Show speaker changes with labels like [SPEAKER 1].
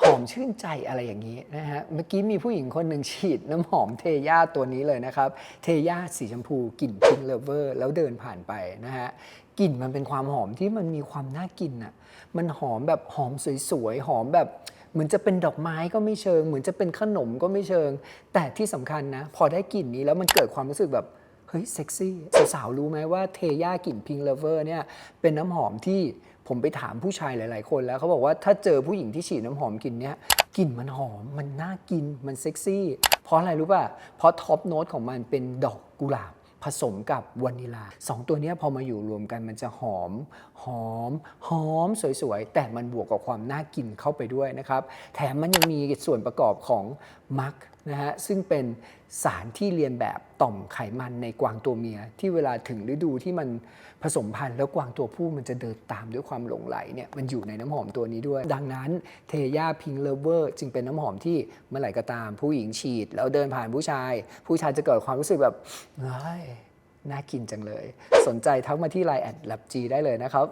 [SPEAKER 1] หอมชื่นใจอะไรอย่างนี้นะฮะ เมื่อกี้มีผู้หญิงคนหนึ่งฉีดน้ำหอมเทย่าตัวนี้เลยนะครับ เทย่าสีชมพูกลิ่นพิงเลเวอร์แล้วเดินผ่านไปนะฮะกลิ่นมันเป็นความหอมที่มันมีความน่ากินอะ มันหอมแบบหอมสวยๆ หอมแบบเหมือนจะเป็นดอกไม้ก็ไม่เชิง เหมือนจะเป็นขนมก็ไม่เชิง แต่ที่สำคัญนะ พอได้กลิ่นนี้แล้วมันเกิดความรู้สึกแบบ เฮ้ยเซ็กซี่สาวๆรู้ไหมว่าเทย่ากลิ่นพิงเลเวอร์เนี่ยเป็นน้ำหอมที่ผมไปถามผู้ชายหลาย ๆ คนแล้วเขาบอกว่าถ้าเจอผู้หญิงที่ฉีดน้ำหอมกลิ่นเนี้ยกลิ่นมันหอมมันน่ากินมันเซ็กซี่ เพราะอะไรรู้ป่ะ เพราะท็อปโน้ตของมันเป็นดอกกุหลาบผสมกับวานิลาสองตัวนี้พอมาอยู่รวมกันมันจะหอม หอม หอมสวยๆ แต่มันบวกกับความน่ากินเข้าไปด้วยนะครับ แถมมันยังมีส่วนประกอบของมัก นะฮะซึ่งเป็นสารที่เรียนแบบต่อมไขมันในกวางตัวเมีย ที่เวลาถึงฤดูที่มันผสมพันธุ์แล้วกวางตัวผู้มันจะเดินตามด้วยความหลงไหลเนี่ยมันอยู่ในน้ำหอมตัวนี้ด้วย ดังนั้นเทย่าพิงเลเวอร์จึงเป็นน้ำหอมที่เมื่อไหร่ก็ตาม ผู้หญิงฉีด แล้วเดินผ่านผู้ชาย ผู้ชายจะเกิดความรู้สึกแบบเฮ้ยน่ากินจังเลย สนใจทักมาที่ Line แอดลับจีได้เลยนะครับ